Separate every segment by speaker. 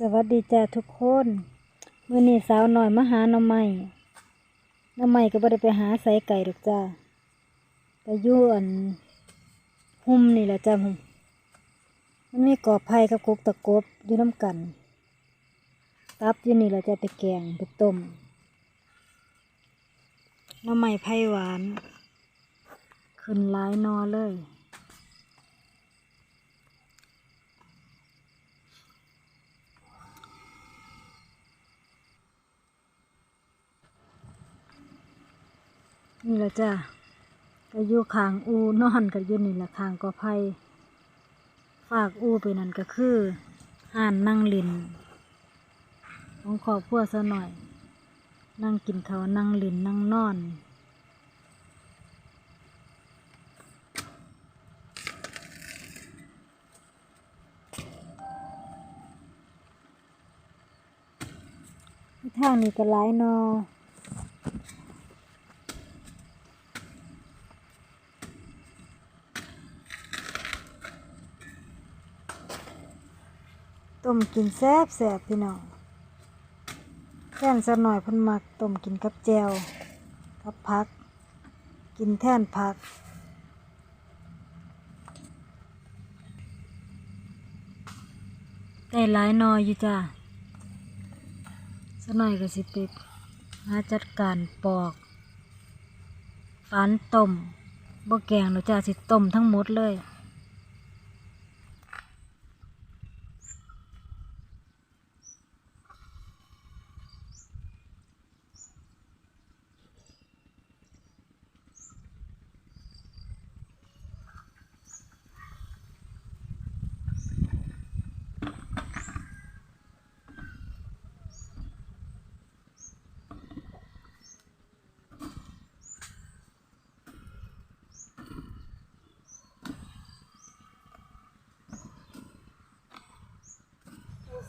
Speaker 1: สวัสดีจ้าทุกคนมื้อนี้สาวหน่อยมาหาหน่อไม้หน่อไม้ก็บ่ได้ไปหาไสไก่ดอกจ้าก็อยู่อันหุ่มนี่แหละจ้าหุ่มมันมีกอไผ่กับกกตะกบอยู่น้ำกัน ตับอยู่นี่แหละจะไปแกงไปต้มหน่อไม้ไผ่หวาน ขึ้นหลายนอเลย นี่แหละจ้ะก็อยู่ข้างอูนอนก็อยู่นี่แหละข้างกอไผ่ฝากอูไปนั่นก็คือห่านนั่งลินของครอบครัวซะหน่อย นั่งกินข้านั่งลินนั่งนอนทางนี้ก็หลายนอ ต้มกินแซ่บแซ่บพี่น้องแท่นสักหน่อยพิ่นมักต้มกินกับแจวกับผัก กินแท่นผักได้หลายหนออยู่จ้าสักหน่อยก็สิไปหาจัดการปอกฝานต้มบ่แกงหรอกจ้าสิต้มทั้งหมดเลย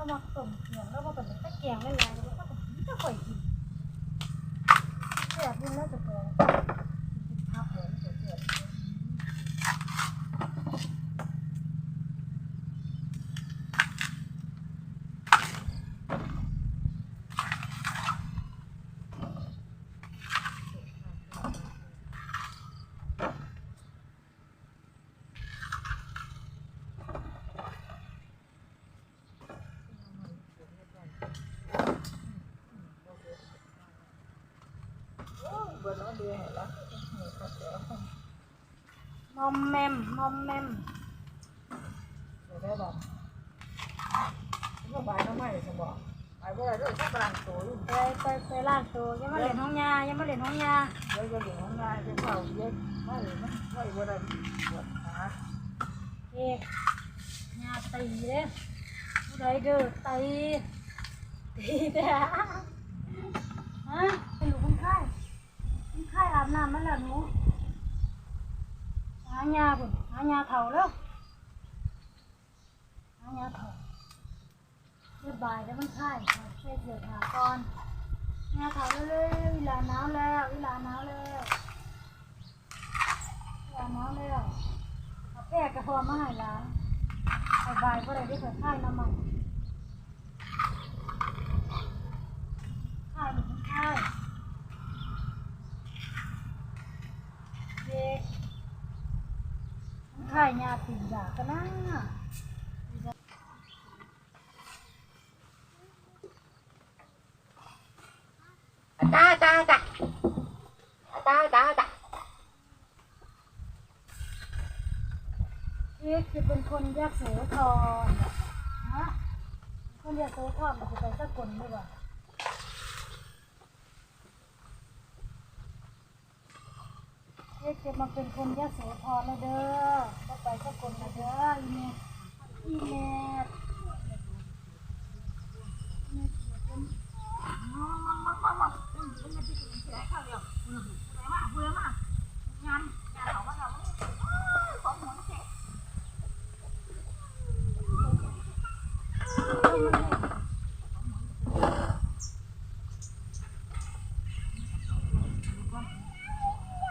Speaker 1: เรามาต้มเกียงแล้วมาต้มตะเกียงแล้วแล้วก็จะค่อยกินแซ่บนี่แล้วจะเปิดกินผักเลยจะเปิด มอมแมมมอมแมม
Speaker 2: ได้บ่ก็บายน้ำไม่สมบอกไปบ่ได้ด้วยก็กลางตัวอยู่
Speaker 1: ไปไปไปล้างตัวยังมาเล่นห้องยายังมาเล่นห้องยา
Speaker 2: เดี๋ยวจะเหลือง่ายเป็นเผาเย็นไม่ไม่ไม่บ่ได้ปวดขา
Speaker 1: เอกยาตีเด้ผู้ใดเด้อตีตีเด้อฮะเป็นลูกคนไข้คนไข้อาบน้ำมาแล้วหนู หายาพุ่นหายาเถาแล้วหายาเถาเรียบายแล้วมันไข้ใส่เสื้อผ้าก่อนยาเถาเร็วๆเวลาหนาวแล้วเวลาหนาวแล้วเวลาหนาวแล้วเอาแป้กระพอมาให้หลานสบายก็ได้ได้เปิดไข้น้ำมันไข้มันไข้เด็ก มันไข้ยาติดยากันนะ
Speaker 2: จ้าจ้าจ้าจ้าจ้าจ้า
Speaker 1: เอ็กจะเป็นคนยากโสธรฮะคนยากโสธรมันจะไปสักคนหรือเปล่า เอ็กจะมาเป็นคนยากโสธรแล้วเด้อก็ไปสักคนนะเด้ออีเมลอีเมล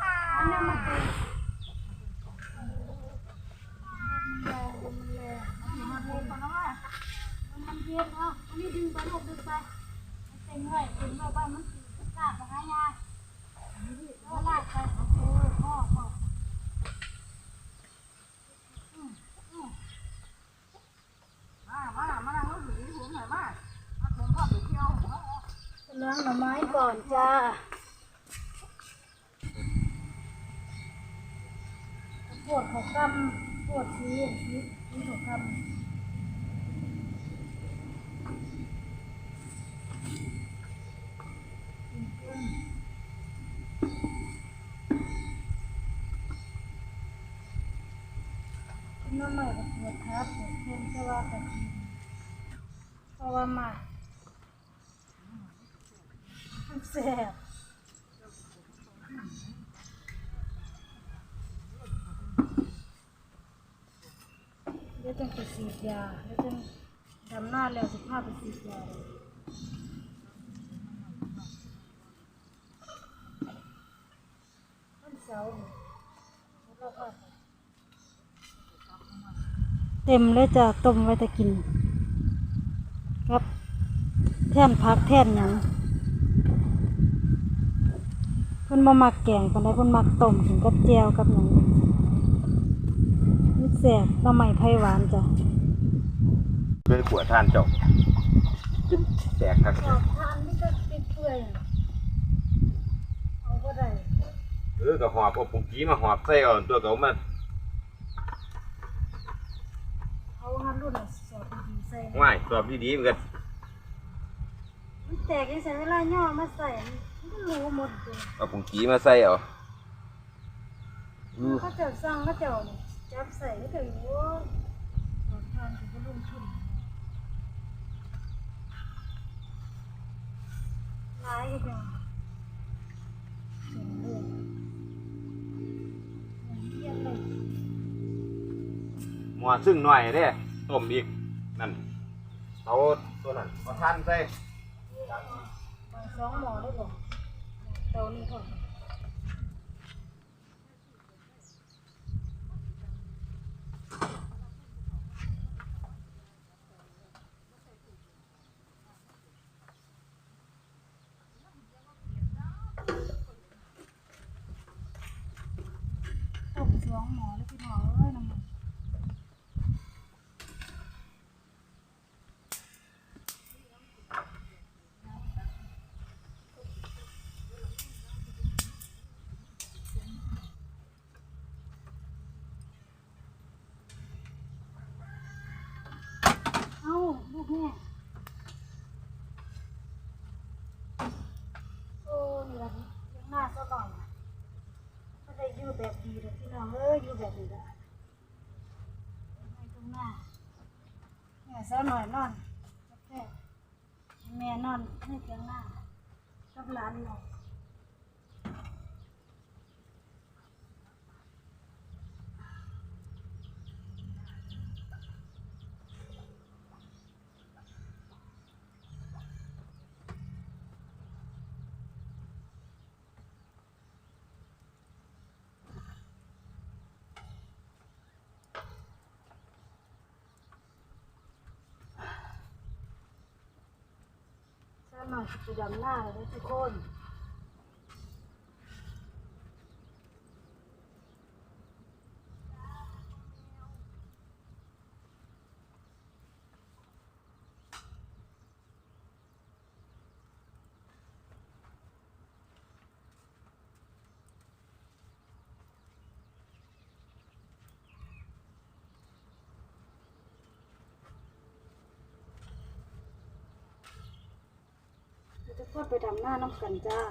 Speaker 1: มาอันนั้นมันเป็นมันแรงมันแรงมันเย็นก่อนนะว่ามันเย็นเอาอันนี้ดึงไปลูกดึงไปมันเป็นไว้เป็นไว้บ้านมันสิกล้าไปหายาแล้วลากไปโอ้โหพ่อพ่อ
Speaker 2: มามามานั่งรถหนีผมหน่อยมามาผมพ่อไปเที่ยว
Speaker 1: ล้างหน่อไม้ก่อนจ้าปวดเขากำปวดชีชีชีเขากำกินน้ำใหม่กับปวดขาปวดเส้นก็ว่ากันเพราะว่ามา แซ่บเดี๋ยวต้องไปฉีดยาเดี๋ยวต้องดำหน้าแล้วสิพาไปฉีดยาเลยเสาเต็มเลยจ้ะต้มไว้จะกินครับ แท่นพักแท่นยัง พิ่นบ่มักแกงปานใดเพิ่นมักต้มกินกับแจ่วกับหยังนี่แซ่บหน่อไม้ไผ่หวานจ้ะ
Speaker 3: ด้วยขวดท่านเจ้าแตกครับ
Speaker 1: ทานนี่ก็เป็นเปื่อยเอาบ่ได้
Speaker 3: เออก็หอบเอาปุ๋งกี้มาหอบใส่เอาตัวเขามา
Speaker 1: เอาหันรุ่นน่ะสอดดีๆใส่
Speaker 3: ง่ายสอบดีๆมันก็
Speaker 1: มันแตกจังซั่นเวลาย่อมาใส่ มันก็รู้หมดเลย
Speaker 3: เอาปุ๋งกี้มาใส่เอาอือ
Speaker 1: เขาเจ้าสั่งเขาเจ้านี่จับใส่ก็ถึงโอ้ยสอดทานถึงก็ลงทุนหลายอีกแล้วเสียงเลือดเยี่ยมเลย
Speaker 3: หมอซึ่งหน่อยเด้ต้มอีก นั่นเอาตัวนั้นเอาท่านใส่
Speaker 1: สองหมอได้บ่ เตนี้ก่อนต้มสองหมอแล้วพี่น้อเอ้ยน้ำมันเอ้าลูก แม่โอ้ยเลี้ยังหน้าซะหน่อยก็ได้อยู่แบบดีเลยพี่น้องเอ้ยอยู่แบบนี้ละให้ตรงหน้าแม่สาวหน่อยนอนแม่แม่นอนให้เพียงหน้ากับหลานหน่อย มาวหน่อยจะดำหน้าเลยทุกคน ก็ไปดำหน้าน้ำกันจ้า